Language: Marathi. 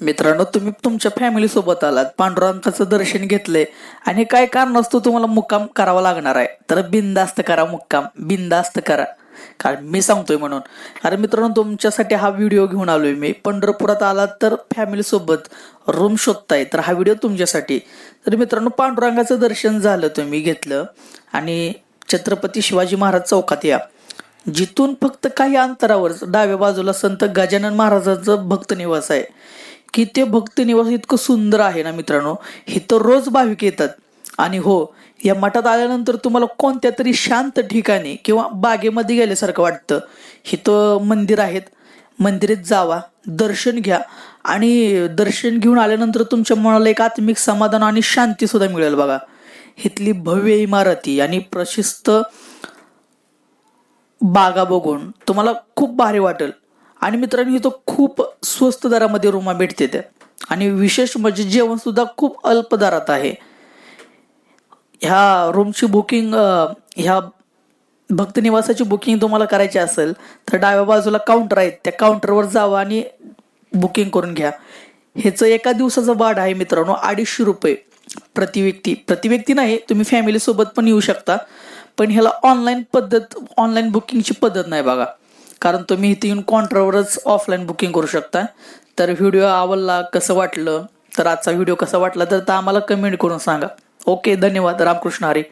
मित्रांनो तुम्ही तुमच्या फॅमिली सोबत आलात. पांडुरंगाचं दर्शन घेतलंय. आणि काय कारण असतो तुम्हाला मुक्काम करावा लागणार आहे? तर बिंदास्त करा मुक्काम. बिंदास्त करा. कारण मी सांगतोय म्हणून. कारण मित्रांनो तुमच्यासाठी हा व्हिडिओ घेऊन आलोय मी. पंढरपुरात आलात तर फॅमिली सोबत रूम शोधताय. तर हा व्हिडिओ तुमच्यासाठी. तर मित्रांनो पांडुरंगाचं दर्शन झालं तुम्ही घेतलं. आणि छत्रपती शिवाजी महाराज चौकात या. जिथून फक्त काही अंतरावर डाव्या बाजूला संत गजानन महाराजांचं भक्त निवास आहे. की ते भक्त निवास इतकं सुंदर आहे ना मित्रांनो? इथं रोज भाविक येतात. आणि हो या मठात आल्यानंतर तुम्हाला कोणत्या तरी शांत ठिकाणी किंवा बागेमध्ये गेल्यासारखं वाटतं. इथं मंदिर आहेत. मंदिरात जावा दर्शन घ्या. आणि दर्शन घेऊन आल्यानंतर तुमच्या मनाला एक आत्मिक समाधान आणि शांती सुद्धा मिळेल बघा. इथली भव्य इमारती आणि प्रशिस्त बागा बघून तुम्हाला खूप भारी वाटेल. आणि मित्रांनो इथं खूप स्वस्त दरामध्ये रूमा भेटते त्या आणि विशेष म्हणजे जेवण सुद्धा खूप अल्प दरात आहे. ह्या रूमची बुकिंग ह्या भक्त निवासाची बुकिंग तुम्हाला करायची असेल तर डाव्या बाजूला काउंटर आहेत. त्या काउंटरवर जावा आणि बुकिंग करून घ्या. ह्याचं एका दिवसाचं वाढ आहे मित्रांनो अडीचशे रुपये प्रति व्यक्ती. प्रति व्यक्ती नाही तुम्ही फॅमिली सोबत पण येऊ शकता. पण ह्याला ऑनलाईन पद्धत ऑनलाईन बुकिंगची पद्धत नाही बघा. कारण तुम्ही इथे येऊन कॉन्ट्रावरच ऑफलाईन बुकिंग करू शकता तर व्हिडिओ आवडला कसं वाटलं? तर आजचा व्हिडिओ कसा वाटला तर आम्हाला कमेंट करून सांगा. ओके धन्यवाद. रामकृष्ण हरी.